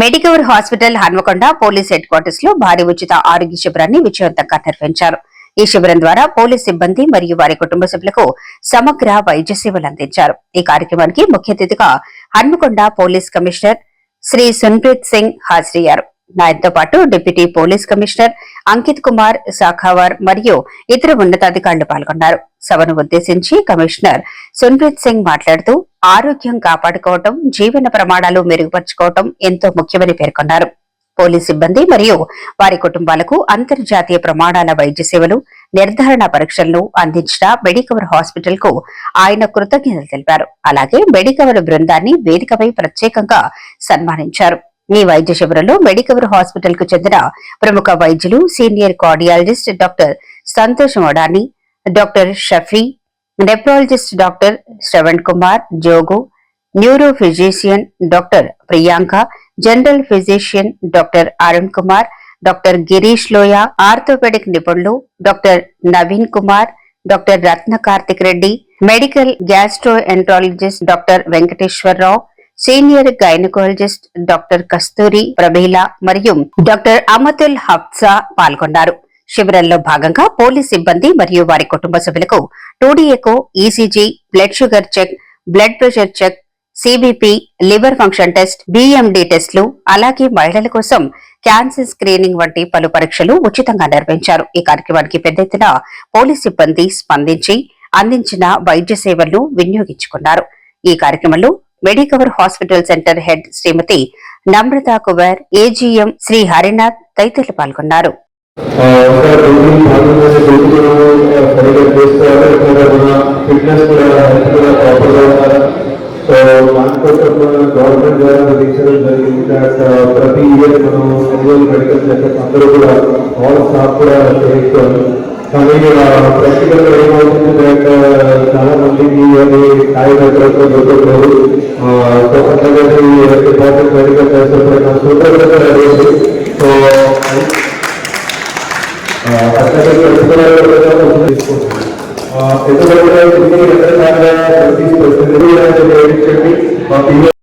Medicover hospital Hanamkonda police head క్వార్టర్స్లో భారీ ఉచిత ఆరోగ్య శిబిరాన్ని విజయవంతంగా నిర్వహించారు. ఈ శిబిరం ద్వారా పోలీస్ సిబ్బంది మరియు వారి కుటుంబ సభ్యులకు సమగ్ర వైద్య సేవలు అందించారు. ఈ కార్యక్రమానికి ముఖ్య అతిథిగా హన్మకొండ పోలీస్ కమిషనర్ శ్రీ సున్ప్రీత్ సింగ్ హాజరయ్యారు. ఆయనతో పాటు deputy police commissioner Ankit Kumar Shakhawar మరియు ఇతర ఉన్నతాధికారులు పాల్గొన్నారు. సభను ఉద్దేశించి కమిషనర్ సున్ప్రీత్ సింగ్ మాట్లాడుతూ ఆరోగ్యం కాపాడుకోవటం జీవన ప్రమాణాలు మెరుగుపరుచుకోవటం ఎంతో ముఖ్యమని పేర్కొన్నారు. పోలీస్ సిబ్బంది మరియు వారి కుటుంబాలకు అంతర్జాతీయ ప్రమాణాల వైద్య సేవలు నిర్ధారణ పరీక్షలను అందించిన మెడికవర్ హాస్పిటల్కు ఆయన కృతజ్ఞతలు తెలిపారు. అలాగే మెడికవర్ బృందాన్ని వేదికపై ప్రత్యేకంగా సన్మానించారు. ఈ వైద్య శిబిరంలో మెడికవర్ హాస్పిటల్కు చెందిన ప్రముఖ వైద్యులు senior cardiologist doctor Santosh Vadani doctor Shafi nephrologist doctor Shravan Kumar Jogu neuro physician doctor Priyanka general physician doctor Arun Kumar doctor Girish Loya orthopaedic నిపుణులు doctor Naveen Kumar doctor Ratna Karthik Reddy medical gastroenterologist doctor Venkateswara Rao senior gynaecologist doctor Kasturi Prabheela మరియు doctor అమతుల్ Hafsa పాల్గొన్నారు. శిబిరంలో భాగంగా police సిబ్బంది మరియు వారి కుటుంబ సభ్యులకు two D echo ECG blood sugar check blood pressure check CBP liver function test BMD టెస్టులు అలాగే మహిళల కోసం క్యాన్సర్ స్క్రీనింగ్ వంటి పలు పరీక్షలు ఉచితంగా నిర్వహించారు. ఈ కార్యక్రమానికి పెద్ద ఎత్తున పోలీస్ సిబ్బంది స్పందించి అందించిన వైద్య సేవలను వినియోగించుకున్నారు. ఈ కార్యక్రమంలో Medicover hospital centre head Shrimati Namrata Kuvar AGM Shri Harinath తదితరులు పాల్గొన్నారు. ఒకసారి భాగంగానే రోజు సరిగా ఇక్కడ మన ఫిట్నెస్ కూడా హెల్త్ కూడా ప్రాపర్గా సో దానికోసం గవర్నమెంట్ ద్వారా జరిగింది ప్రతి ఇయర్ మనం ఒంగోలు మెడికల్ సెంటర్స్ అందరూ కూడా ఆల్ స్టాఫ్ కూడా కానీ ఏమవుతుంది చాలా మందికి అది దొరకలేదు department medical centre super so అట్లాగే